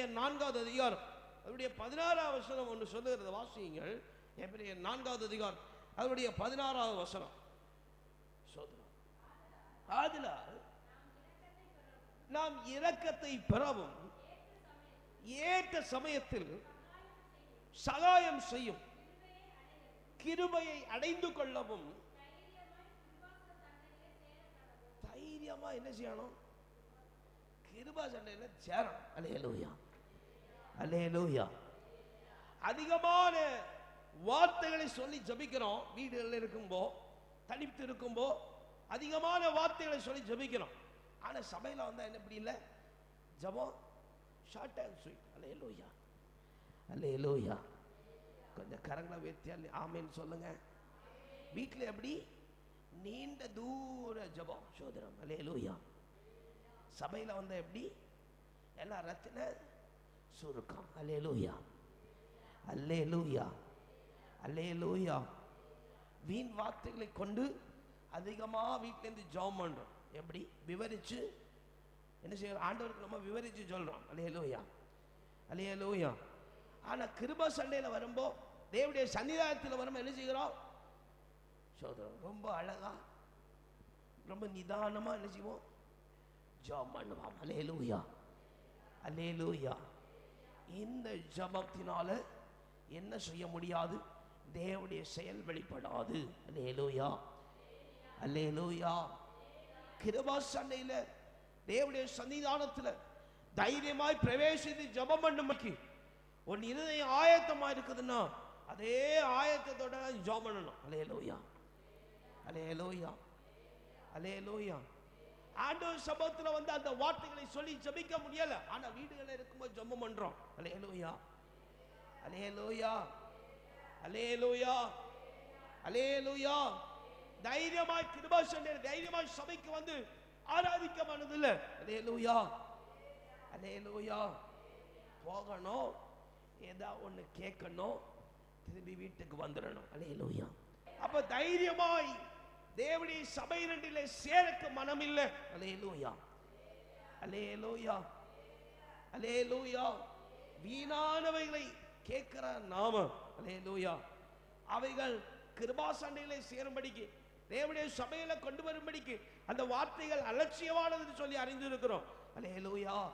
எபிரேயர் நான்காவது அதிகாரம். அவருடைய பதினாறாவது வசனம் ஒன்று சொல்லுகிறது வாசியுங்கள். எபிரேயர் நான்காவது அதிகாரம். அவருடைய பதினாறாவது வசனம். சோதரம் ஆதலால் நாம் இரக்கத்தை பெறவும் ஏற்ற சமயத்தில் சகாயம் செய்யும் கிருபையை அடைந்து கொள்ளவும் தைரியமா என்ன செய்யணும்? கிருபா சண்டையில் சேரணும். அலையலூயா. அலையலூயா அதிகமான வார்த்தைகளை சொல்லி ஜபிக்கிறோம். வீடுகளில் இருக்கும்போ தனித்து இருக்கும்போ அதிகமான வார்த்தைகளை சொல்லி ஜபிக்கிறோம். ஆனால் சபையில் வந்தால் என்ன இப்படி இல்லை? ஜபம் short and sweet alleluia alleluia கொஞ்சம் கரங்களை உயர்த்தி ஆமேன்னு சொல்லுங்க. வீட்டில் எப்படி? நீண்ட தூர ஜபம். சோதனம். அலையலூயா சபையில் வந்தால் எப்படி? எல்லாம் ரத்தின சுருக்கம். அல்லே லூயா அல்லே லூயா அல்லே லூயா வீண் வார்த்தைகளை கொண்டு அதிகமாக வீட்டிலேருந்து ஜாம் பண்ணுறோம் எப்படி? விவரித்து என்ன செய்யறோம்? ஆண்டவருக்கு நம்ம விவரிச்சு லூயா அல்லேலூயா. அல்லேலூயா. ஆனால் கிருப சண்டையில் வரும்போ தேவடைய சன்னிதானத்தில் வரும்போது என்ன செய்கிறோம்? சோதரம் ரொம்ப அழகா ரொம்ப நிதானமாக என்ன செய்வோம்? ஜாம் பண்ணுவோம். அல்லேலூயா. அல்லேலூயா. இந்த ஜபத்தினால என்ன செய்ய முடியாது? தேவனுடைய செயல் வெளிப்படாது. அல்லேலூயா. அல்லேலூயா. கிருபா சண்டையில தேவனுடைய சன்னிதானத்துல தைரியமாய் பிரவேசித்து ஜெபம் பண்ணுமைக்கு உன் இருதயம் ஆயத்தமா இருக்குதுன்னா அதே ஆயத்தத்தோட ஜெபம் பண்ணணும். அல்லேலூயா. அல்லேலூயா. அல்லேலூயா. ஆண்டவர் சபத்துல வந்து அந்த வார்த்தைகளை சொல்லி ஜபிக்க முடியல. ஆனா வீடுகளில் இருக்கும்போது ஜெபம் பண்றோம். அலே அல்லேலூயா அலே அல்லேலூயா தைரியமாய் கிருபா சண்டை தைரியமாய் சபைக்கு வந்து ஆராதிக்க மனதில்ல. அலே லூயா போகணும். ஏதா ஒண்ணு கேட்கணும். திரும்பி வீட்டுக்கு வந்துடணும். அலே லோயா அப்ப தைரியமாய் தேவனுடைய சபை ரெண்டிலே சேரக்கு மனம் இல்லை லோயா அலே லோயா வீணானவைகளை கேட்கிற நாம. அல்லேலூயா. அவைகள் கிருபாசண்டையிலே சேரும்படிக்கு தேவனுடைய சபையில கொண்டு வரும்படிக்கு அந்த வார்த்தைகள் அலட்சியமானதுன்னு சொல்லி அறிந்திருக்கிறோம். அல்லேலூயா.